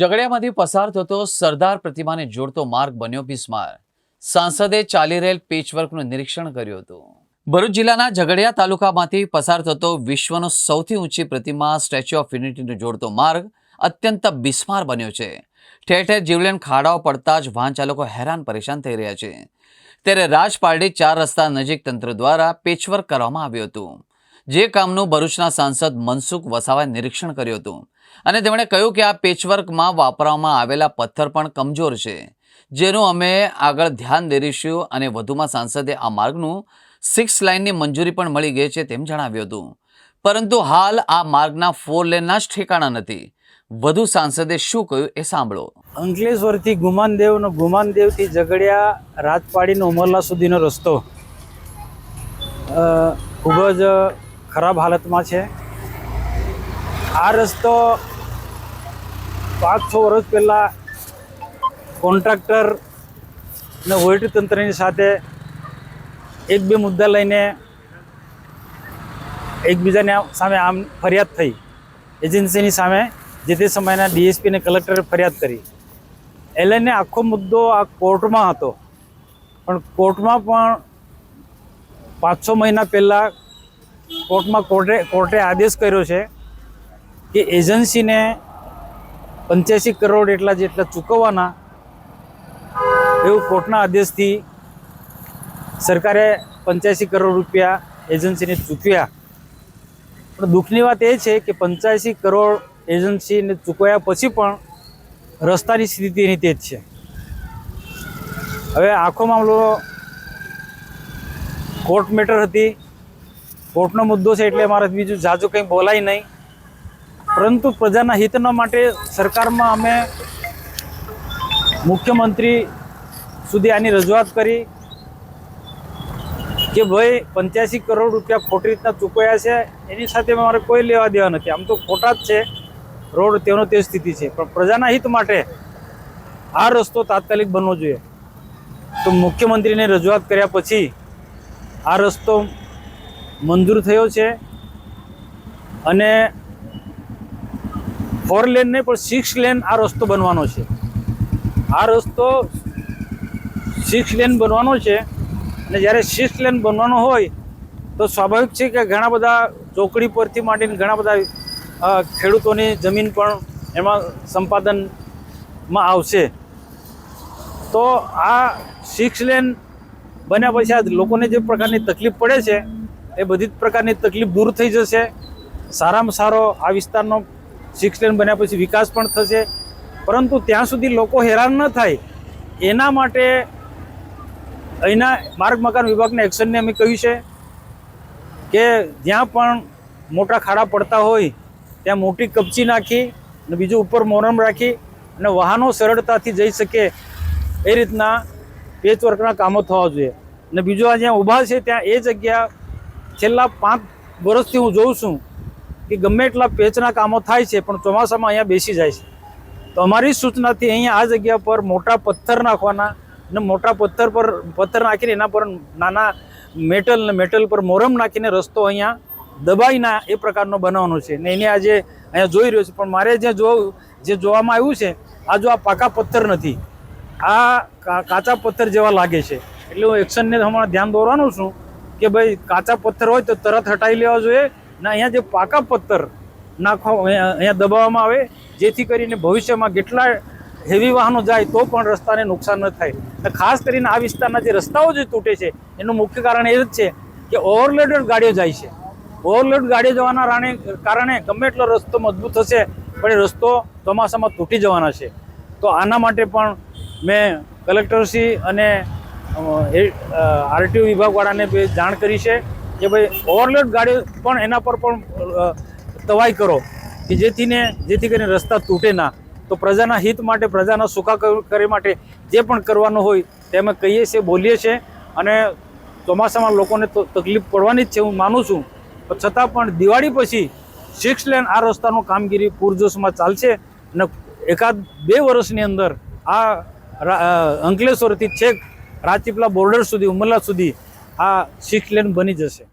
ઝઘડિયામાંથી પસાર થતો સરદાર પ્રતિમાને જોડતો માર્ગ બન્યો બિસ્માર. સાંસદે ચાલી રહેલ પેચવર્કનું નિરીક્ષણ કર્યું હતું. ભરૂચ જિલ્લાના ઝઘડિયા તાલુકામાંથી પસાર થતો વિશ્વનો સૌથી ઊંચી પ્રતિમા સ્ટેચ્યુ ઓફ યુનિટીને જોડતો માર્ગ અત્યંત બિસ્માર બન્યો છે. ઠેર ઠેર જીવલેણ ખાડાઓ પડતા જ વાહન ચાલકો હેરાન પરેશાન થઈ રહ્યા છે. ત્યારે રાજપારડી ચાર રસ્તા નજીક તંત્ર દ્વારા પેચવર્ક કરવામાં આવ્યું હતું. જે કામનું ભરૂચના સાંસદ મનસુખ વસાવાએ નિરીક્ષણ કર્યું હતું. અને તેમણે કહ્યું કે આ પેચવર્કમાં વાપરવામાં આવેલા પથ્થર પણ કમજોર છે, જેનું અમે આગળ ધ્યાન દઈશું અને વધુમાં સાંસદે આ માર્ગનું સિક્સ લાઇનની મંજૂરી પણ મળી ગઈ છે તેમ જણાવ્યું હતું. પરંતુ હાલ આ માર્ગના ફોર લેનના જ ઠેકાણા નથી. વધુ સાંસદે શું કહ્યું એ સાંભળો. અંકલેશ્વરથી ગુમાનદેવનો ગુમાનદેવથી ઝઘડિયા રાજપાડીનો ઉમરલા સુધીનો રસ્તો ખૂબ જ ખરાબ હાલતમાં છે. આ રસ્તો પાંચ છ વર્ષ પહેલાં કોન્ટ્રાક્ટર અને વહીવટીતંત્રની સાથે એક બે મુદ્દા લઈને એકબીજાને સામે આમ ફરિયાદ થઈ. એજન્સીની સામે જે તે સમયના ડીએસપી અને કલેક્ટરે ફરિયાદ કરી. એ લઈને આખો મુદ્દો આ કોર્ટમાં હતો. પણ કોર્ટમાં પણ પાંચ છ મહિના પહેલાં કોર્ટમાં કોર્ટે કોર્ટે આદેશ કર્યો છે કે એજન્સીને પંચ્યાસી કરોડ એટલા જેટલા ચૂકવવાના એવું કોર્ટના આદેશથી સરકારે પંચ્યાસી કરોડ રૂપિયા એજન્સીને ચૂકવ્યા. પણ દુઃખની વાત એ છે કે પંચ્યાસી કરોડ એજન્સીને ચૂકવ્યા પછી પણ રસ્તાની સ્થિતિ એની તે જ છે. હવે આખો મામલો કોર્ટ મેટર હતી. કોર્ટનો મુદ્દો છે એટલે મારે બીજું જાજુ કંઈ બોલાય નહીં. પરંતુ પ્રજાના હિતના માટે સરકારમાં અમે મુખ્યમંત્રી સુધી આની રજૂઆત કરી કે ભાઈ પંચ્યાસી કરોડ રૂપિયા ખોટી રીતના ચૂકવ્યા છે, એની સાથે મારે કોઈ લેવા દેવા નથી. આમ તો ખોટા જ છે. રોડ તેનો તે સ્થિતિ છે. પણ પ્રજાના હિત માટે આ રસ્તો તાત્કાલિક બનવો જોઈએ. તો મુખ્યમંત્રીને રજૂઆત કર્યા પછી આ રસ્તો મંજૂર થયો છે અને ફોર લેન નહીં, પણ સિક્સ લેન આ રસ્તો બનવાનો છે. આ રસ્તો સિક્સ લેન બનવાનો છે અને જ્યારે સિક્સ લેન બનવાનો હોય, તો સ્વાભાવિક છે કે ઘણા બધા ચોકડી પરથી માંડીને ઘણા બધા ખેડૂતોની જમીન પણ એમાં સંપાદનમાં આવશે. તો આ સિક્સ લેન બન્યા પછી લોકોને જે પ્રકારની તકલીફ પડે છે, એ બધી જ પ્રકારની તકલીફ દૂર થઈ જશે. સારામાં સારો આ વિસ્તારનો સિક્સ લેન બન્યા પછી વિકાસ પણ થશે. પરંતુ ત્યાં સુધી લોકો હેરાન ન થાય. એના માટે અહીંના માર્ગ મકાન વિભાગના એક્શનને અમે કહ્યું છે કે જ્યાં પણ મોટા ખાડા પડતા હોય, ત્યાં મોટી કપચી નાખી અને બીજું ઉપર મોરમ રાખી અને વાહનો સરળતાથી જઈ શકે એ રીતના પેચવર્કના કામો થવા જોઈએ. અને બીજું આ જ્યાં ઊભા છે, ત્યાં એ જગ્યા છેલ્લા પાંચ વર્ષથી હું જોઉં છું કે ગમે એટલા પેચના કામો થાય છે, પણ ચોમાસામાં અહીંયા બેસી જાય છે. તો અમારી સૂચનાથી અહીંયા આ જગ્યા પર મોટા પથ્થર નાખવાના અને મોટા પથ્થર પર, પથ્થર નાખીને એના પર નાના મેટલ ને મેટલ પર મોરમ નાખીને રસ્તો અહીંયા દબાઈના એ પ્રકારનો બનાવવાનો છે. ને એને આજે અહીંયા જોઈ રહ્યો છે, પણ મારે જે જોવું જે જોવામાં આવ્યું છે, આ જો આ પાકા પથ્થર નથી. આ કાચા પથ્થર જેવા લાગે છે. એટલે હું એક્શનને હમણાં ધ્યાન દોરવાનું છું કે ભાઈ કાચા પથ્થર હોય તો તરત હટાવી લેવા જોઈએ ને, અહીંયા જે પાકા પથ્થર નાખવા અહીંયા દબાવવામાં આવે, જેથી કરીને ભવિષ્યમાં કેટલા હેવી વાહનો જાય તો પણ રસ્તાને નુકસાન ન થાય. અને ખાસ કરીને આ વિસ્તારના જે રસ્તાઓ જે તૂટે છે, એનું મુખ્ય કારણ એ જ છે કે ઓવરલોડેડ ગાડીઓ જાય છે. ઓવરલોડ ગાડીઓ જવાના રાણે કારણે ગમે એટલો રસ્તો મજબૂત થશે, પણ એ રસ્તો ચોમાસામાં તૂટી જવાના છે. તો આના માટે પણ મેં કલેક્ટરશ્રી અને આરટીઓ વિભાગવાળાને જાણ કરી છે. કે ભાઈ ઓવરલોડ ગાડી પણ એના પર પણ તવાઈ કરો. કે જેથી ને જેથી કરીને રસ્તા તૂટે ના. તો પ્રજાના હિત માટે, પ્રજાના સુખાકારી માટે જે પણ કરવાનું હોય, તે અમે કહીએ છીએ, બોલીએ છીએ. અને ચોમાસામાં લોકોને તકલીફ પડવાની જ છે, હું માનું છું. પણ છતાં પણ દિવાળી પછી સિક્સ લેન આ રસ્તાનું કામગીરી પૂરજોશમાં ચાલશે અને એકાદ બે વર્ષની અંદર આ અંકલેશ્વરથી છેક રાજપીપલા બોર્ડર સુધી, ઉમરલા સુધી આ સિક્સ લેન બની જશે.